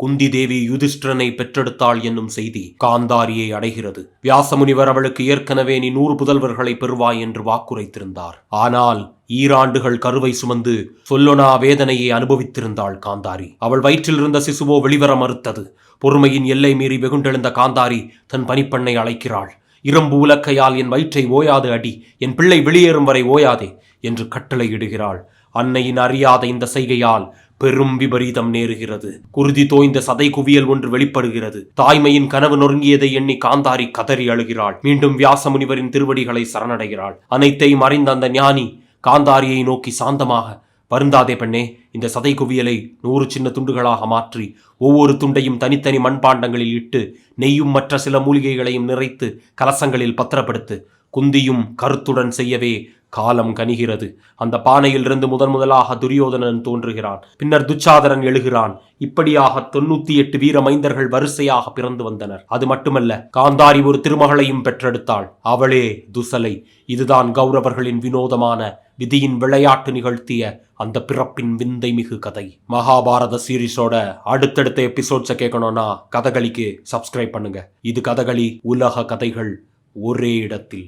குந்தி தேவி யுதிஷ்டிரனை பெற்றெடுத்தாள் என்னும் செய்தி காந்தாரியை அடைகிறது. வியாசமுனிவர் அவளுக்கு ஏற்கனவே நீ நூறு புதல்வர்களை பெறுவாய் என்று வாக்குரைத்திருந்தார். ஆனால் ஈராண்டுகள் கருவை சுமந்து சொல்லொனா வேதனையை அனுபவித்திருந்தாள் காந்தாரி. அவள் வயிற்றில் இருந்த சிசுவோ வெளிவர மறுத்தது. பொறுமையின் எல்லை மீறி வெகுண்டெழுந்த காந்தாரி தன் பனிப்பெண்ணை அழைக்கிறாள். இரும்பு உலக்கையால் என் வயிற்றை ஓயாது அடி. என் பிள்ளை வெளியேறும் வரை ஓயாதே என்று கட்டளையிடுகிறாள் அன்னையின் அறியாத இந்த செய்கையால் பெரும் விபரீதம் நேருகிறது. குருதி தோய்ந்த சதை குவியல் ஒன்று வெளிப்படுகிறது. தாய்மையின் கனவு நொறுங்கியதை எண்ணி காந்தாரி கதறி அழுகிறாள். மீண்டும் வியாச முனிவரின் திருவடிகளை சரணடைகிறாள். அனைத்தையும் அறிந்த அந்த ஞானி காந்தாரியை நோக்கி சாந்தமாக வருந்தாதே பெண்ணே இந்த சதை குவியலை நூறு சின்ன துண்டுகளாக மாற்றி ஒவ்வொரு துண்டையும் தனித்தனி மண்பாண்டங்களில் இட்டு நெய்யும் மற்ற சில மூலிகைகளையும் நிறைத்து கலசங்களில் பத்திரப்படுத்து குந்தியும் கருத்துடன் செய்யவே காலம் கனிகிறது. அந்த பானையிலிருந்து முதன் முதலாக துரியோதனன் தோன்றுகிறான். பின்னர் துச்சாதரன் எழுகிறான். இப்படியாக தொண்ணூத்தி எட்டு வீர மைந்தர்கள் வரிசையாக பிறந்து வந்தனர். அது மட்டுமல்ல காந்தாரி ஒரு திருமகளையும் பெற்றெடுத்தாள். அவளே துசலை. இதுதான் கௌரவர்களின் வினோதமான விதியின் விளையாட்டு நிகழ்த்திய அந்த பிறப்பின் விந்தை மிகு கதை. மகாபாரத சீரீஸோட அடுத்தடுத்த எபிசோட்ஸை கேட்கணும்னா கதகளிக்கு சப்ஸ்கிரைப் பண்ணுங்க. இது கதகளி உலக கதைகள் ஒரே இடத்தில்.